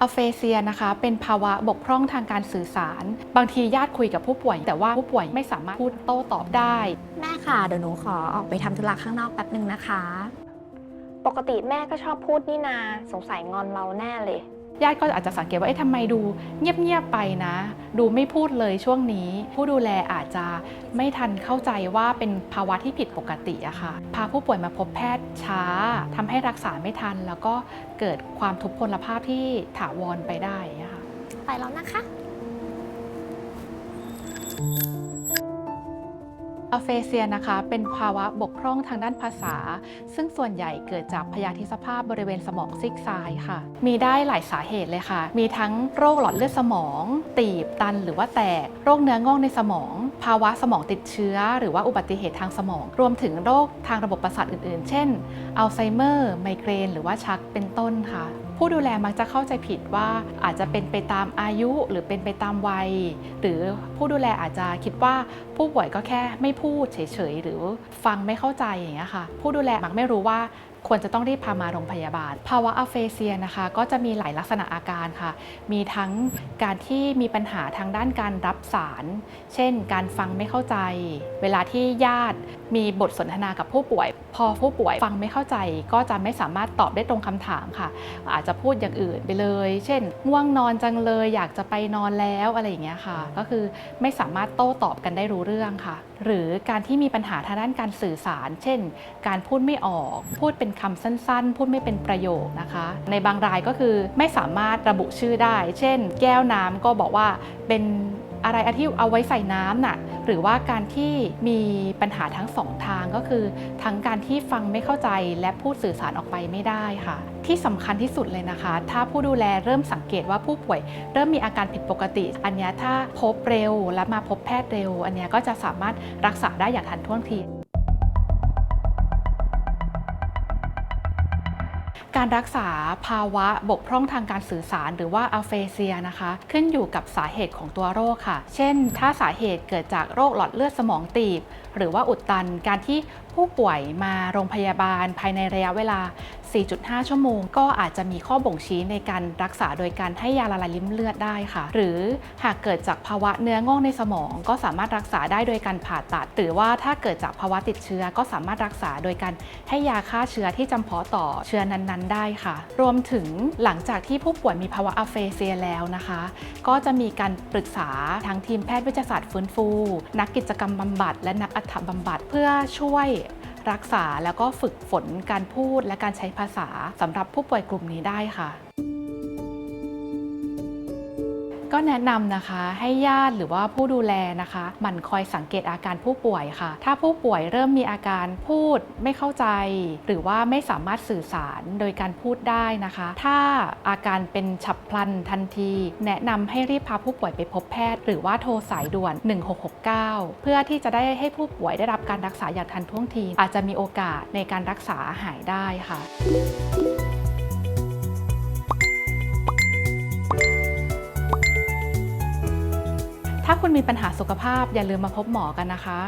อัลเฟเซียนะคะเป็นภาวะบกพร่องทางการสื่อสาร บางทีญาติคุยกับผู้ป่วย แต่ว่าผู้ป่วยไม่สามารถพูดโต้ตอบได้ แม่ค่ะเดี๋ยวหนูขอออกไปทำธุระข้างนอกแป๊บหนึ่งนะคะ ปกติแม่ก็ชอบพูดนี่นา สงสัยงอนเราแน่เลย ญาติก็อาจจะสังเกตว่าเอ๊ะทำไมดูเงียบๆไปนะ ดูไม่พูดเลยช่วงนี้ ผู้ดูแลอาจจะไม่ทันเข้าใจว่าเป็นภาวะที่ผิดปกติอะค่ะ พาผู้ป่วยมาพบแพทย์ช้าทำให้รักษาไม่ทัน แล้วก็เกิดความทุพพลภาพที่ถาวรไปได้ะค่ะไปแล้วนะคะ อัลเฟเซียนะคะเป็นภาวะบกพร่องทางด้านภาษา ซึ่งส่วนใหญ่เกิดจากพยาธิสภาพบริเวณสมองซีกซ้ายค่ะ มีได้หลายสาเหตุเลยค่ะ มีทั้งโรคหลอดเลือดสมอง ตีบตันหรือว่าแตก โรคเนื้องอกในสมอง ภาวะสมองติดเชื้อ หรือว่าอุบัติเหตุทางสมอง รวมถึงโรคทางระบบประสาทอื่นๆ เช่น อัลไซเมอร์ ไมเกรน หรือว่าชักเป็นต้นค่ะ ผู้ดูแลมักจะเข้าใจผิดว่าอาจจะเป็นไปตามอายุหรือเป็นไปตามวัย หรือผู้ดูแลอาจจะคิดว่าผู้ป่วยก็แค่ไม่พูดเฉยๆ หรือฟังไม่เข้าใจอย่างเงี้ยค่ะ ผู้ดูแลมักไม่รู้ว่าควรจะต้องรีบพามาโรงพยาบาล ภาวะอัลเฟเซียนะคะ ก็จะมีหลายลักษณะอาการค่ะ มีทั้งการที่มีปัญหาทางด้านการรับสาร เช่น การฟังไม่เข้าใจ เวลาที่ญาติมีบทสนทนากับผู้ป่วย พอผู้ป่วยฟังไม่เข้าใจ ก็จะไม่สามารถตอบได้ตรงคำถามค่ะ อาจจะพูดอย่างอื่นไปเลย เช่นง่วงนอนจังเลยอยากจะไปนอนแล้วอะไรอย่างเงี้ยค่ะ ก็คือไม่สามารถโต้ตอบกันได้รู้เรื่องค่ะ หรือการที่มีปัญหาทางด้านการสื่อสาร เช่น การพูดไม่ออกพูดเป็นคำสั้นๆ พูดไม่เป็นประโยคนะคะ ในบางรายก็คือไม่สามารถระบุชื่อได้ เช่น แก้วน้ำก็บอกว่าเป็นอะไรอะที่เอาไว้ใส่น้ำน่ะหรือว่าการที่มีปัญหาทั้งสองทางก็คือ ทั้งการที่ฟังไม่เข้าใจและพูดสื่อสารออกไปไม่ได้ค่ะ ที่สำคัญที่สุดเลยนะคะ ถ้าผู้ดูแลเริ่มสังเกตว่าผู้ป่วย เริ่มมีอาการผิดปกติ อันนี้ถ้าพบเร็วและมาพบแพทย์เร็ว อันนี้ก็จะสามารถรักษาได้อย่างทันท่วงที การรักษาภาวะบกพร่องทางการสื่อสารหรือว่าอัลเฟเซียนะคะ ขึ้นอยู่กับสาเหตุของตัวโรคค่ะ เช่น ถ้าสาเหตุเกิดจากโรคหลอดเลือดสมองตีบ หรือว่าอุดตันการที่ผู้ป่วยมาโรงพยาบาลภายในระยะเวลา 4.5 ชั่วโมง ก็อาจจะมีข้อบ่งชี้ในการรักษาโดยการให้ยาละลายริ่มเลือดได้ค่ะ หรือหากเกิดจากภาวะเนื้องอกในสมอง ก็สามารถรักษาได้โดยการผ่าตัด หรือว่าถ้าเกิดจากภาวะติดเชื้อ ก็สามารถรักษาโดยการให้ยาฆ่าเชื้อที่จำเพาะต่อเชื้อนั้นๆ ได้ค่ะ รวมถึงหลังจากที่ผู้ป่วยมีภาวะอัลเฟเซียแล้วนะคะ ก็จะมีการปรึกษาทางทีมแพทย์วิทยาศาสตร์ฟื้นฟู นักกิจกรรมบำบัด และนักอัฐบำบัด เพื่อช่วย รักษาแล้วก็ฝึกฝนการพูดและการใช้ภาษาสำหรับผู้ป่วยกลุ่มนี้ได้ค่ะ ก็แนะนำนะคะให้ญาติหรือว่าผู้ดูแลนะคะหมั่นคอยสังเกตอาการผู้ป่วยค่ะ ถ้าผู้ป่วยเริ่มมีอาการพูดไม่เข้าใจ หรือว่าไม่สามารถสื่อสารโดยการพูดได้นะคะ ถ้าอาการเป็นฉับพลันทันที แนะนำให้รีบพาผู้ป่วยไปพบแพทย์ หรือว่าโทรสายด่วน 1669 เพื่อที่จะได้ให้ผู้ป่วยได้รับการรักษาอย่างทันท่วงที อาจจะมีโอกาสในการรักษาหายได้ค่ะ ถ้าคุณมีปัญหาสุขภาพอย่าลืมมาพบหมอกันนะคะ